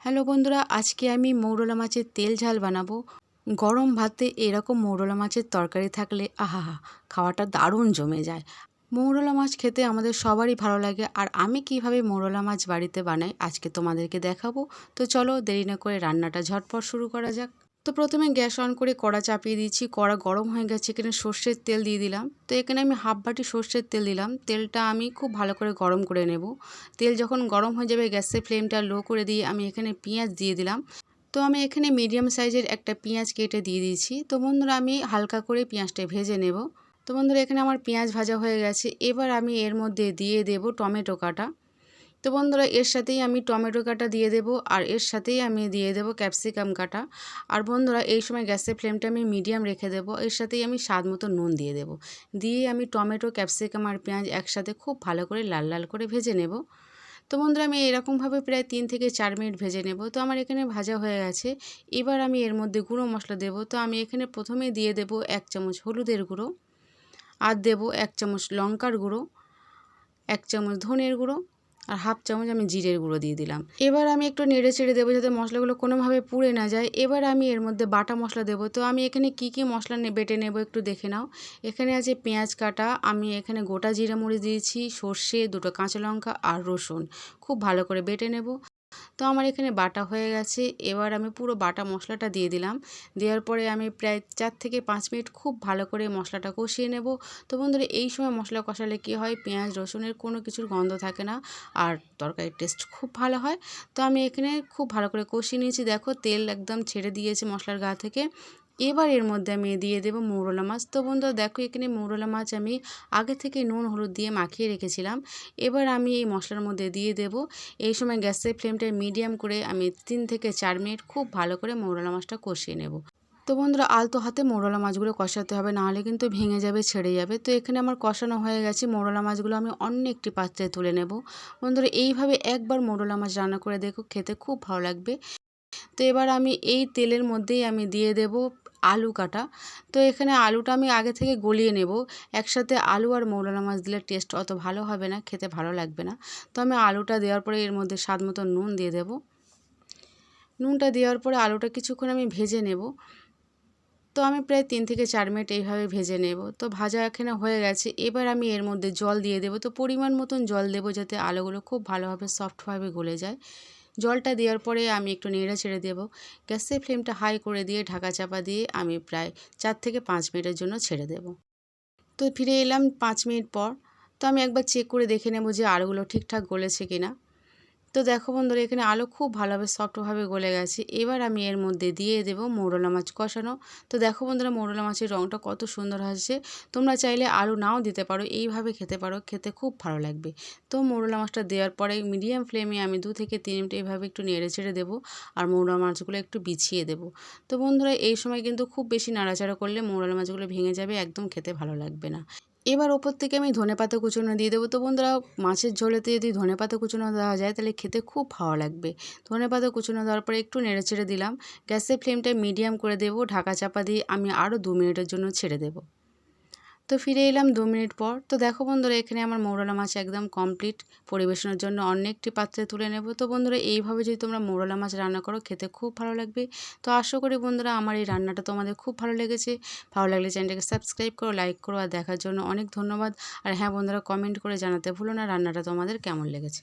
Hello বন্ধুরা, আজকে আমি মৌরলা মাছের তেল ঝাল বানাবো। গরম ভাতে এরকম মৌরলা মাছের তরকারি থাকলে আহাহা, খাওয়াটা দারুণ জমে যায়। মৌরলা মাছ খেতে আমাদের সবারই ভালো লাগে, আর আমি কীভাবে মৌরলা মাছ বাড়িতে বানাই আজকে তোমাদেরকে দেখাবো। তো চলো দেরি না করে রান্নাটা ঝটপট শুরু করা যাক। তো প্রথমে গ্যাস অন করে কড়া চাপিয়ে দিয়েছি, কড়া গরম হয়ে গেছে এখানে সর্ষের তেল দিয়ে দিলাম। তো এখানে আমি হাফ বাটি সর্ষের তেল দিলাম। তেলটা আমি খুব ভালো করে গরম করে নেব। তেল যখন গরম হয়ে যাবে, গ্যাসের ফ্লেমটা লো করে দিয়ে আমি এখানে পেঁয়াজ দিয়ে দিলাম। তো আমি এখানে মিডিয়াম সাইজের একটা পেঁয়াজ কেটে দিয়ে দিয়েছি। তো বন্ধুরা, আমি হালকা করে পেঁয়াজটা ভেজে নেব। তো বন্ধুরা, এখানে আমার পেঁয়াজ ভাজা হয়ে গেছে। এবার আমি এর মধ্যে দিয়ে দেব টমেটো কাটা। তো বন্ধুরা, এর সাথেই আমি টমেটো কাটা দিয়ে দেব আর এর সাথেই আমি দিয়ে দেব ক্যাপসিকাম কাটা। আর বন্ধুরা, এই সময় গ্যাসের ফ্লেমটা আমি মিডিয়াম রেখে দেব। এর সাথেই আমি স্বাদ মতো নুন দিয়ে দেব। দিয়ে আমি টমেটো, ক্যাপসিকাম আর পেঁয়াজ একসাথে খুব ভালো করে লাল লাল করে ভেজে নেব। তো বন্ধুরা, আমি এরকমভাবে প্রায় তিন থেকে চার মিনিট ভেজে নেব। তো আমার এখানে ভাজা হয়ে গেছে। এবার আমি এর মধ্যে গুঁড়ো মশলা দেব। তো আমি এখানে প্রথমে দিয়ে দেব এক চামচ হলুদের গুঁড়ো, আর দেব এক চামচ লঙ্কার গুঁড়ো, এক চামচ ধনের গুঁড়ো আর হাফ চামচ আমি জিরের গুঁড়ো দিয়ে দিলাম। এবার আমি একটু নেড়ে ছেড়ে দেবো যাতে মশলাগুলো কোনোভাবে পুড়ে না যায়। এবার আমি এর মধ্যে বাটা মশলা দেবো। তো আমি এখানে কি কি মশলা বেটে নেব একটু দেখে নাও। এখানে আছে পেঁয়াজ কাটা, আমি এখানে গোটা জিরা মরিচ দিয়েছি, সর্ষে, দুটো কাঁচা লঙ্কা আর রসুন। খুব ভালো করে বেটে নেব। তো আমার এখানে বাটা হয়ে গেছে। এবার আমি পুরো বাটা মশলাটা দিয়ে দিলাম। দেওয়ার পরে আমি প্রায় চার থেকে পাঁচ মিনিট খুব ভালো করে মশলাটা কষিয়ে নেব। তো বন্ধুরা, এই সময় মশলা কষালে কী হয়? পেঁয়াজ, রসুনের কোনো কিছুর গন্ধ থাকে না আর তরকারির টেস্ট খুব ভালো হয়। তো আমি এখানে খুব ভালো করে কষিয়ে নিয়েছি। দেখো, তেল একদম ছেড়ে দিয়েছে মশলার গা থেকে। এবার এর মধ্যে আমি দিয়ে দেবো মৌরলা মাছ। তো বন্ধুরা, দেখো এখানে মৌরলা মাছ আমি আগে থেকে নুন, হলুদ দিয়ে মাখিয়ে রেখেছিলাম। এবার আমি এই মশলার মধ্যে দিয়ে দেব। এই সময় গ্যাসের ফ্লেমটা মিডিয়াম করে আমি তিন থেকে চার মিনিট খুব ভালো করে মৌরলা মাছটা কষিয়ে নেব। তো বন্ধুরা, আলতো হাতে মোরলা মাছগুলো কষাতে হবে নাহলে কিন্তু ভেঙে যাবে, ছেড়ে যাবে। তো এখানে আমার কষানো হয়ে গেছে মোরলা মাছগুলো, আমি অন্য একটি পাত্রে তুলে নেব। বন্ধুরা, এইভাবে একবার মোরলা মাছ রান্না করে দেখো, খেতে খুব ভালো লাগবে। তো এবার আমি এই তেলের মধ্যেই আমি দিয়ে দেব আলু কাটা। তো এখানে আলুটা আমি আগে থেকে গলিয়ে নেব। একসাথে আলু আর মৌলানা মাছ দিলে টেস্ট অত ভালো হবে না, খেতে ভালো লাগবে না। তো আমি আলুটা দেওয়ার পরে এর মধ্যে স্বাদ মতো নুন দিয়ে দেব। নুনটা দেওয়ার পরে আলুটা কিছুক্ষণ আমি ভেজে নেব। তো আমি প্রায় তিন থেকে চার মিনিট এইভাবে ভেজে নেব। তো ভাজা এখানে হয়ে গেছে। এবার আমি এর মধ্যে জল দিয়ে দেবো। তো পরিমাণ মতন জল দেবো যাতে আলুগুলো খুব ভালোভাবে সফটভাবে গলে যায়। জলটা দেওয়ার পরে আমি একটু নেড়ে ছেড়ে দেবো। গ্যাসের ফ্লেমটা হাই করে দিয়ে ঢাকা চাপা দিয়ে আমি প্রায় চার থেকে পাঁচ মিনিটের জন্য ছেড়ে দেব। তো ফিরে এলাম পাঁচ মিনিট পর। তো আমি একবার চেক করে দেখে নেব যে আলুগুলো ঠিকঠাক গলেছে কিনা। তো দেখো বন্ধুরা, এখানে আলু খুব ভালোভাবে, সফটভাবে গলে গেছে। এবার আমি এর মধ্যে দিয়ে দেবো মৌরলা মাছ কষানো। তো দেখো বন্ধুরা, মৌরলা মাছের রঙটা কত সুন্দর আসছে। তোমরা চাইলে আলু নাও দিতে পারো, এইভাবে খেতে পারো, খেতে খুব ভালো লাগবে। তো মৌরলা মাছটা দেওয়ার পরে মিডিয়াম ফ্লেমে আমি দু থেকে তিন মিনিট এইভাবে একটু নেড়ে ছেড়ে দেবো আর মৌরলা মাছগুলো একটু বিছিয়ে দেবো। তো বন্ধুরা, এই সময় কিন্তু খুব বেশি নাড়াচাড়া করলে মৌরলা মাছগুলো ভেঙে যাবে, একদম খেতে ভালো লাগবে না। এবার ওপর থেকে আমি ধনে পাতা কুচুনো দিয়ে দেবো। তো বন্ধুরা, মাছের ঝোলেতে যদি ধনে পাতা কুচুনো দেওয়া যায়, তাহলে খেতে খুব ভালো লাগবে। ধনে পাতা কুচুনো দেওয়ার পরে একটু নেড়ে ছেড়ে দিলাম। গ্যাসের ফ্লেমটা মিডিয়াম করে দেবো। ঢাকা চাপা দিয়ে আমি আরও দু মিনিটের জন্য ছেড়ে দেবো। তো ফিরে এলাম দু মিনিট পর। তো দেখো বন্ধুরা, এখানে আমার মৌরলা মাছ একদম কমপ্লিট পরিবেশনের জন্য অন্য একটি পাত্রে তুলে নেব। তো বন্ধুরা, এইভাবে যদি তোমরা মৌরলা মাছ রান্না করো, খেতে খুব ভালো লাগবে। তো আশা করি বন্ধুরা, আমার এই রান্নাটা তোমাদের খুব ভালো লেগেছে। ভালো লাগলে চ্যানেলটাকে সাবস্ক্রাইব করো লাইক করো, আর দেখার জন্য অনেক ধন্যবাদ। আর হ্যাঁ বন্ধুরা কমেন্ট করে জানাতে ভুলো না রান্নাটা তোমাদের কেমন লেগেছে।